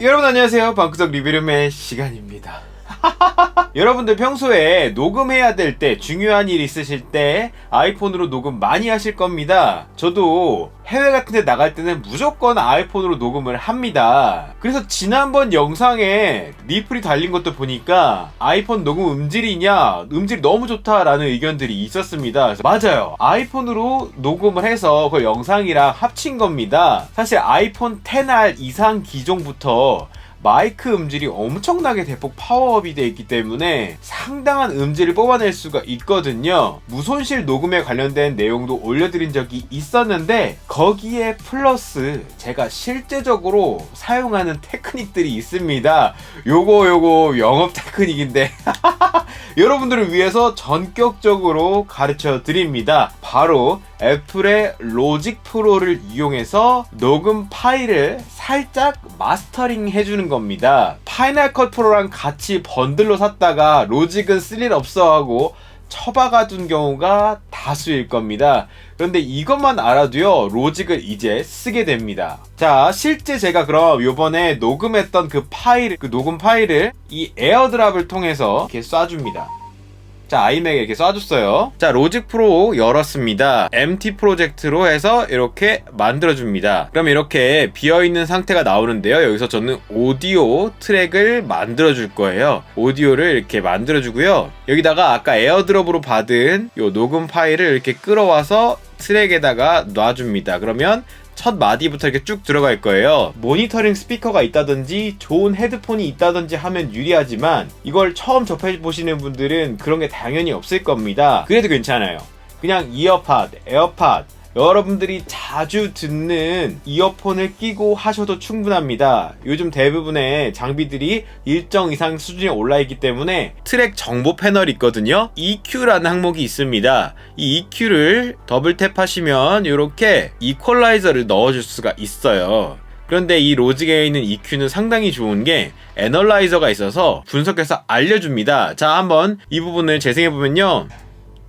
여러분 안녕하세요. 방구석 리뷰룸의 시간입니다 여러분들 평소에 녹음해야 될 때 중요한 일 있으실 때 아이폰으로 녹음 많이 하실 겁니다. 저도 해외 같은 데 나갈 때는 무조건 아이폰으로 녹음을 합니다. 그래서 지난번 영상에 리플이 달린 것도 보니까 아이폰 녹음 음질이냐 음질이 너무 좋다라는 의견들이 있었습니다. 맞아요. 아이폰으로 녹음을 해서 그걸 영상이랑 합친 겁니다. 사실 아이폰 10R 이상 기종부터 마이크 음질이 엄청나게 대폭 파워업이 되어 있기 때문에 상당한 음질을 뽑아낼 수가 있거든요. 무손실 녹음에 관련된 내용도 올려드린 적이 있었는데 거기에 플러스 제가 실제적으로 사용하는 테크닉들이 있습니다. 요거 요거 영업 테크닉인데 여러분들을 위해서 전격적으로 가르쳐 드립니다. 바로 애플의 로직 프로를 이용해서 녹음 파일을 살짝 마스터링 해주는 겁니다. 파이널 컷 프로랑 같이 번들로 샀다가 로직은 쓸 일 없어 하고 처박아 둔 경우가 다수일 겁니다. 그런데 이것만 알아도요, 로직을 이제 쓰게 됩니다. 자, 실제 제가 그럼 요번에 녹음했던 그 파일, 그 녹음 파일을 이 에어드랍을 통해서 이렇게 쏴줍니다. 자, 아이맥에 이렇게 쏴줬어요. 자, 로직 프로 열었습니다. MT 프로젝트로 해서 이렇게 만들어줍니다. 그럼 이렇게 비어있는 상태가 나오는데요. 여기서 저는 오디오 트랙을 만들어줄 거예요. 오디오를 이렇게 만들어주고요. 여기다가 아까 에어드롭으로 받은 요 녹음 파일을 이렇게 끌어와서 트랙에다가 놔줍니다. 그러면 첫 마디부터 이렇게 쭉 들어갈 거예요. 모니터링 스피커가 있다든지 좋은 헤드폰이 있다든지 하면 유리하지만 이걸 처음 접해 보시는 분들은 그런 게 당연히 없을 겁니다. 그래도 괜찮아요. 그냥 이어팟, 에어팟 여러분들이 자주 듣는 이어폰을 끼고 하셔도 충분합니다. 요즘 대부분의 장비들이 일정 이상 수준에 올라 있기 때문에 트랙 정보 패널이 있거든요. EQ라는 항목이 있습니다. 이 EQ를 더블 탭하시면 이렇게 이퀄라이저를 넣어줄 수가 있어요. 그런데 이 로직에 있는 EQ는 상당히 좋은 게 애널라이저가 있어서 분석해서 알려줍니다. 자, 한번 이 부분을 재생해보면요.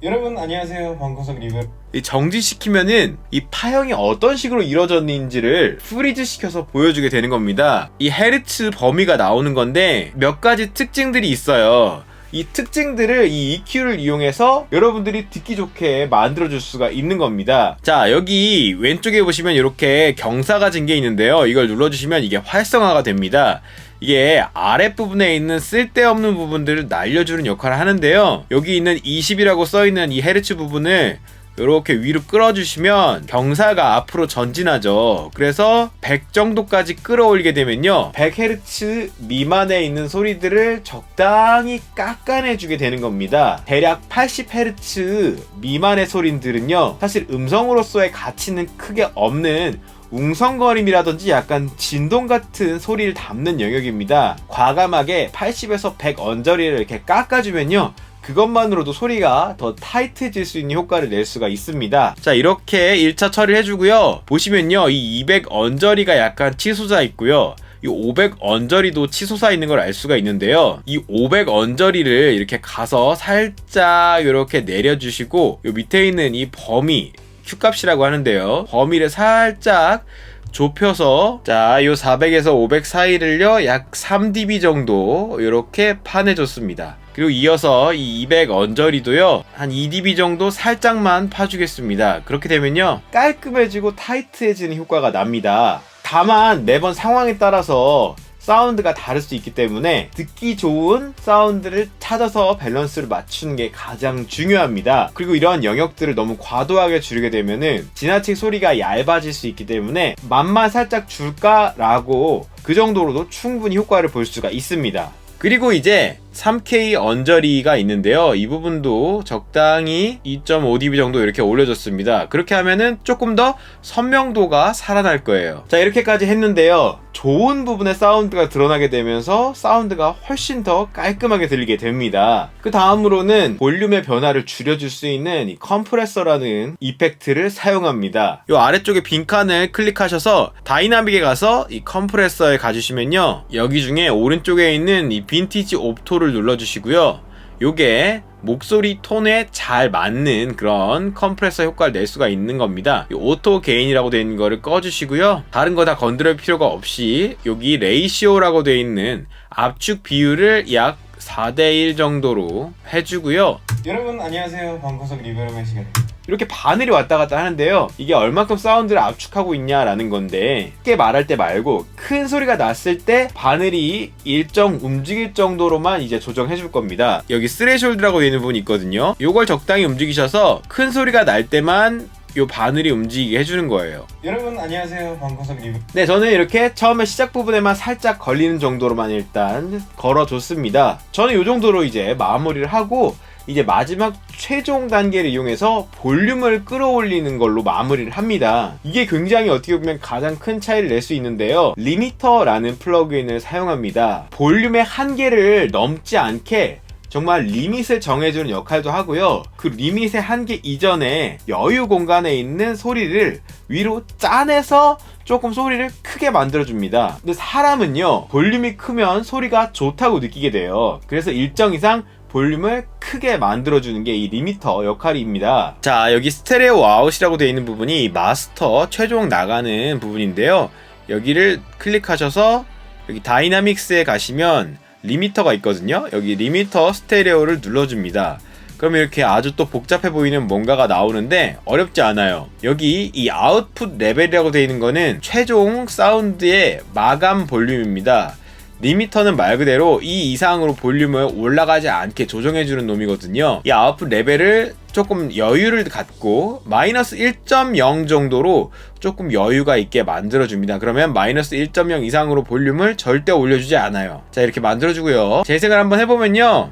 여러분 안녕하세요 방구석 리뷰 이 정지시키면은 이 파형이 어떤 식으로 이루어졌는지를 프리즈 시켜서 보여주게 되는 겁니다. 이 헤르츠 범위가 나오는 건데 몇 가지 특징들이 있어요. 이 특징들을 이 EQ를 이용해서 여러분들이 듣기 좋게 만들어줄 수가 있는 겁니다. 자, 여기 왼쪽에 보시면 이렇게 경사가 진 게 있는데요. 이걸 눌러주시면 이게 활성화가 됩니다. 이게 아랫부분에 있는 쓸데없는 부분들을 날려주는 역할을 하는데요. 여기 있는 20이라고 써있는 이 헤르츠 부분을 이렇게 위로 끌어주시면 경사가 앞으로 전진하죠. 그래서 100 정도까지 끌어올리게 되면요. 100Hz 미만에 있는 소리들을 적당히 깎아내주게 되는 겁니다. 대략 80Hz 미만의 소리들은요. 사실 음성으로서의 가치는 크게 없는 웅성거림이라든지 약간 진동 같은 소리를 담는 영역입니다. 과감하게 80에서 100 언저리를 이렇게 깎아주면요. 그것만으로도 소리가 더 타이트해질 수 있는 효과를 낼 수가 있습니다. 자, 이렇게 1차 처리를 해주고요. 보시면요. 이 200 언저리가 약간 치솟아 있고요. 이 500 언저리도 치솟아 있는 걸 알 수가 있는데요. 이 500 언저리를 이렇게 가서 살짝 이렇게 내려주시고 요 밑에 있는 이 범위 Q값이라고 하는데요. 범위를 살짝 좁혀서 자, 요 400에서 500 사이를요. 약 3dB 정도 이렇게 파내 줬습니다. 그리고 이어서 이 200 언저리도요. 한 2dB 정도 살짝만 파 주겠습니다. 그렇게 되면요. 깔끔해지고 타이트해지는 효과가 납니다. 다만 매번 상황에 따라서 사운드가 다를 수 있기 때문에 듣기 좋은 사운드를 찾아서 밸런스를 맞추는 게 가장 중요합니다. 그리고 이런 영역들을 너무 과도하게 줄이게 되면은 지나치게 소리가 얇아질 수 있기 때문에 맛만 살짝 줄까라고 그 정도로도 충분히 효과를 볼 수가 있습니다. 그리고 이제 3K 언저리가 있는데요. 이 부분도 적당히 2.5dB 정도 이렇게 올려줬습니다. 그렇게 하면은 조금 더 선명도가 살아날 거예요. 자, 이렇게까지 했는데요. 좋은 부분의 사운드가 드러나게 되면서 사운드가 훨씬 더 깔끔하게 들리게 됩니다. 그 다음으로는 볼륨의 변화를 줄여줄 수 있는 이 컴프레서라는 이펙트를 사용합니다. 이 아래쪽에 빈칸을 클릭하셔서 다이나믹에 가서 이 컴프레서에 가주시면요. 여기 중에 오른쪽에 있는 이 빈티지 옵토를 눌러주시고요. 요게 목소리 톤에 잘 맞는 그런 컴프레서 효과를 낼 수가 있는 겁니다. 이 오토 게인이라고 되어 있는 거를 꺼주시고요. 다른 거 다 건드릴 필요가 없이 여기 레이시오라고 되어 있는 압축 비율을 약 4대1 정도로 해주고요. 여러분 안녕하세요. 방구석 리뷰룸의 시간입니다. 이렇게 바늘이 왔다 갔다 하는데요. 이게 얼만큼 사운드를 압축하고 있냐라는 건데 쉽게 말할 때 말고 큰 소리가 났을 때 바늘이 일정 움직일 정도로만 이제 조정해 줄 겁니다. 여기 스레숄드라고 되어 있는 부분이 있거든요. 요걸 적당히 움직이셔서 큰 소리가 날 때만 요 바늘이 움직이게 해주는 거예요. 여러분 안녕하세요. 방구석 리뷰. 네, 저는 이렇게 처음에 시작 부분에만 살짝 걸리는 정도로만 일단 걸어줬습니다. 저는 이 정도로 이제 마무리를 하고 이제 마지막 최종 단계를 이용해서 볼륨을 끌어올리는 걸로 마무리를 합니다. 이게 굉장히 어떻게 보면 가장 큰 차이를 낼 수 있는데요. 리미터라는 플러그인을 사용합니다. 볼륨의 한계를 넘지 않게 정말 리밋을 정해주는 역할도 하고요. 그 리밋의 한계 이전에 여유 공간에 있는 소리를 위로 짜내서 조금 소리를 크게 만들어줍니다. 근데 사람은요, 볼륨이 크면 소리가 좋다고 느끼게 돼요. 그래서 일정 이상 볼륨을 크게 만들어주는 게 이 리미터 역할입니다. 자, 여기 스테레오 아웃이라고 되어 있는 부분이 마스터 최종 나가는 부분인데요. 여기를 클릭하셔서 여기 다이나믹스에 가시면 리미터가 있거든요. 여기 리미터 스테레오를 눌러줍니다. 그러면 이렇게 아주 또 복잡해 보이는 뭔가가 나오는데 어렵지 않아요. 여기 이 아웃풋 레벨이라고 되어 있는 거는 최종 사운드의 마감 볼륨입니다. 리미터는 말 그대로 이 이상으로 볼륨을 올라가지 않게 조정해주는 놈이거든요. 이 아웃풋 레벨을 조금 여유를 갖고 마이너스 1.0 정도로 조금 여유가 있게 만들어줍니다. 그러면 마이너스 1.0 이상으로 볼륨을 절대 올려주지 않아요. 자, 이렇게 만들어주고요. 재생을 한번 해보면요.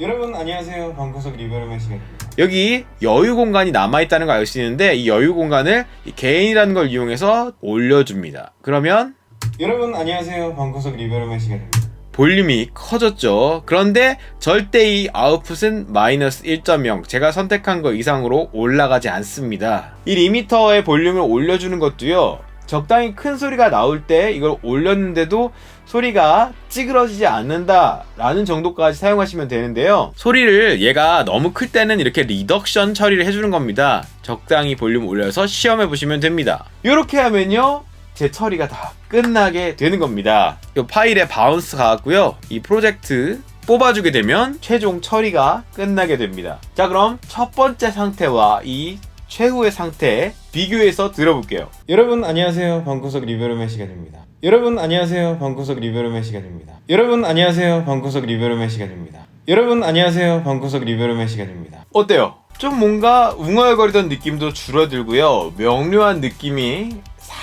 여러분 안녕하세요. 방구석 리뷰룸의 시간입니다. 여기 여유 공간이 남아있다는 걸알수 있는데 이 여유 공간을 이 개인이라는 걸 이용해서 올려줍니다. 그러면 여러분 안녕하세요. 방구석 리뷰룸의 시간입니다. 볼륨이 커졌죠. 그런데 절대 이 아웃풋은 마이너스 1.0 제가 선택한 거 이상으로 올라가지 않습니다. 이 리미터의 볼륨을 올려주는 것도요. 적당히 큰 소리가 나올 때 이걸 올렸는데도 소리가 찌그러지지 않는다라는 정도까지 사용하시면 되는데요. 소리를 얘가 너무 클 때는 이렇게 리덕션 처리를 해주는 겁니다. 적당히 볼륨 올려서 시험해 보시면 됩니다. 이렇게 하면요. 제 처리가 다 끝나게 되는 겁니다. 이 파일에 바운스 가고요. 이 프로젝트 뽑아주게 되면 최종 처리가 끝나게 됩니다. 자, 그럼 첫 번째 상태와 이 최후의 상태 비교해서 들어볼게요. 여러분 안녕하세요. 방구석 리뷰룸의 시간입니다. 여러분 안녕하세요. 방구석 리뷰룸의 시간입니다. 여러분 안녕하세요. 방구석 리뷰룸의 시간입니다. 여러분 안녕하세요. 방구석 리뷰룸의 시간입니다. 어때요? 좀 뭔가 웅얼거리던 느낌도 줄어들고요. 명료한 느낌이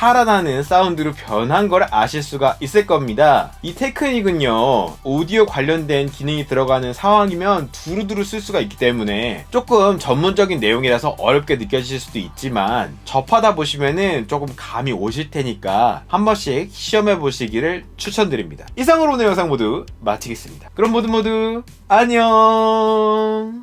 살아나는 사운드로 변한 걸 아실 수가 있을 겁니다. 이 테크닉은요, 오디오 관련된 기능이 들어가는 상황이면 두루두루 쓸 수가 있기 때문에 조금 전문적인 내용이라서 어렵게 느껴지실 수도 있지만 접하다 보시면은 조금 감이 오실 테니까 한 번씩 시험해 보시기를 추천드립니다. 이상으로 오늘 영상 모두 마치겠습니다. 그럼 모두 모두 안녕!